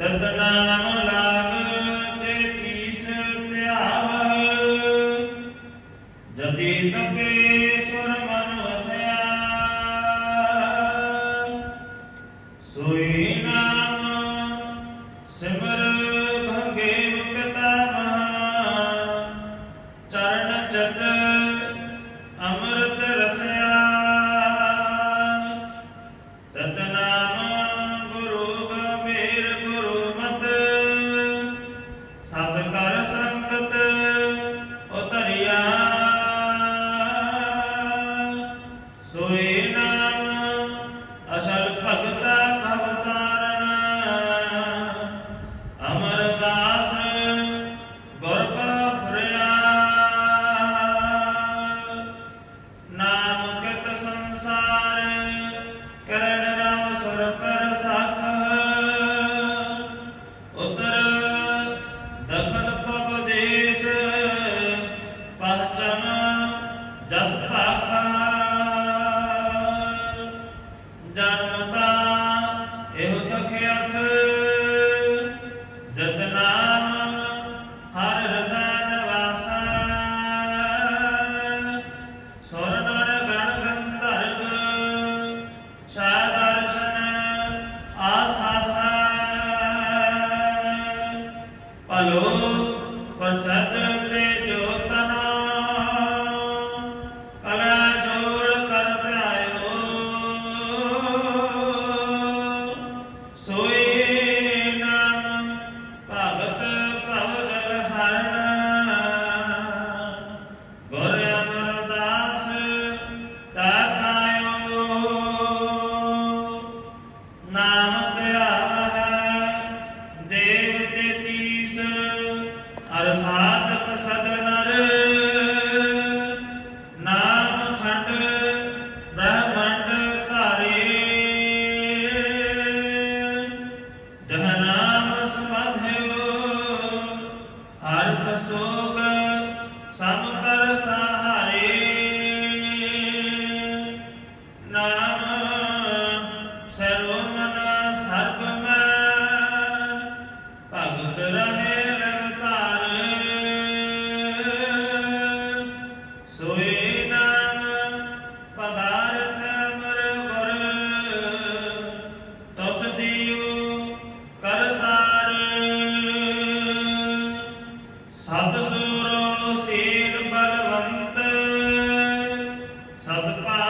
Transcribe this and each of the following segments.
Tatanam Werte ਅਰ ਸਦਨਰ Salve, Pai.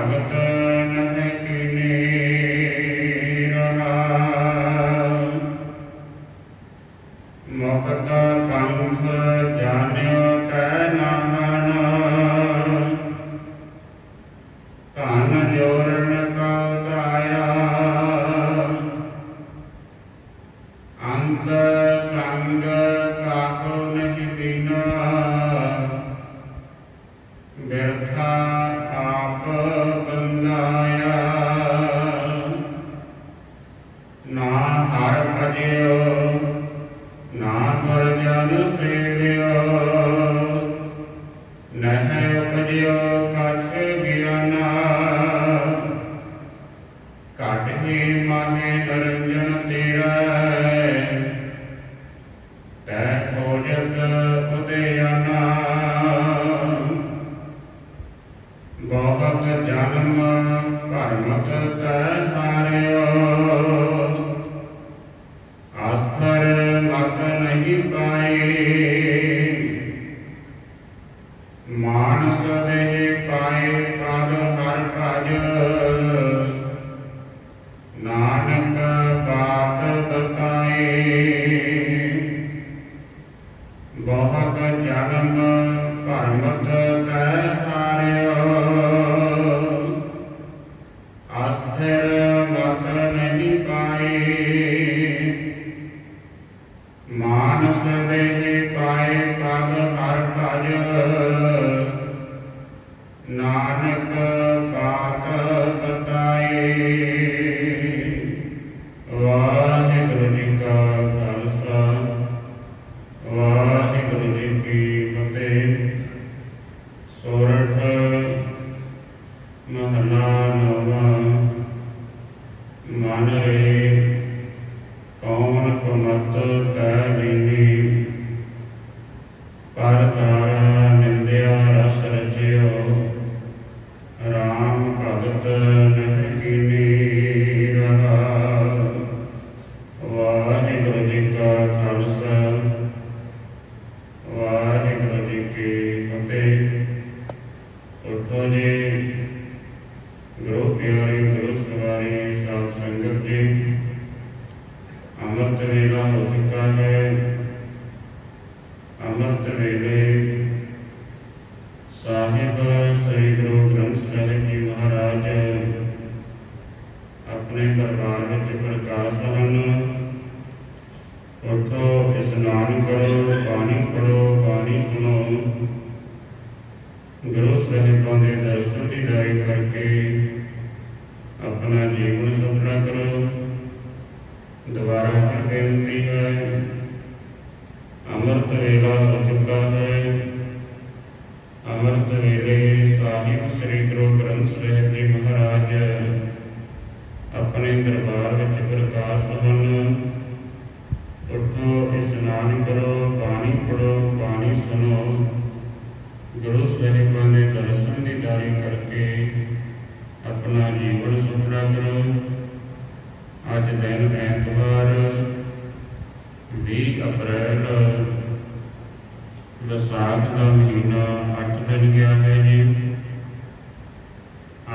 Bhagavad ਨਾਮ ਹਰ ਭਜ ਕੌਣ ਕੁਮਤ ਤੈ ਲੀਨੀ ਪਰ ਤਾਰਾ ਨਿੰਦਿਆ ਰਸ ਰਚਿਓ RAM ਭਗਤ ਨਿਤ ਕੀਨੀ ਰਹਾ ਵਾਹਿਗੁਰੂ ਜੀ ਕਾ ਖਾਲਸਾ, ਵਾਹਿਗੁਰੂ ਜੀ ਕੀ ਫਤਿਹ। ਉਠੋ ਜੀ, ਗੁਰੂ ਪਿਆਰੇ ਗੁਰੂ ਸਵਾਰੀ ਸਾਧ ਸੰਗਤ ਜੀ। ਅੰਮ੍ਰਿਤ ਵੇਲਾ ਮੁਤਿਕਾ ਹੈ ਅੰਮ੍ਰਿਤ ਵੇਲੇ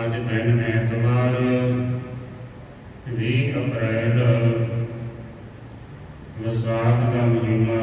ਅੱਜ ਦਿਨ ਐਤਵਾਰ 20 ਅਪ੍ਰੈਲ ਵਿਸਾਖ ਦਾ ਮਹੀਨਾ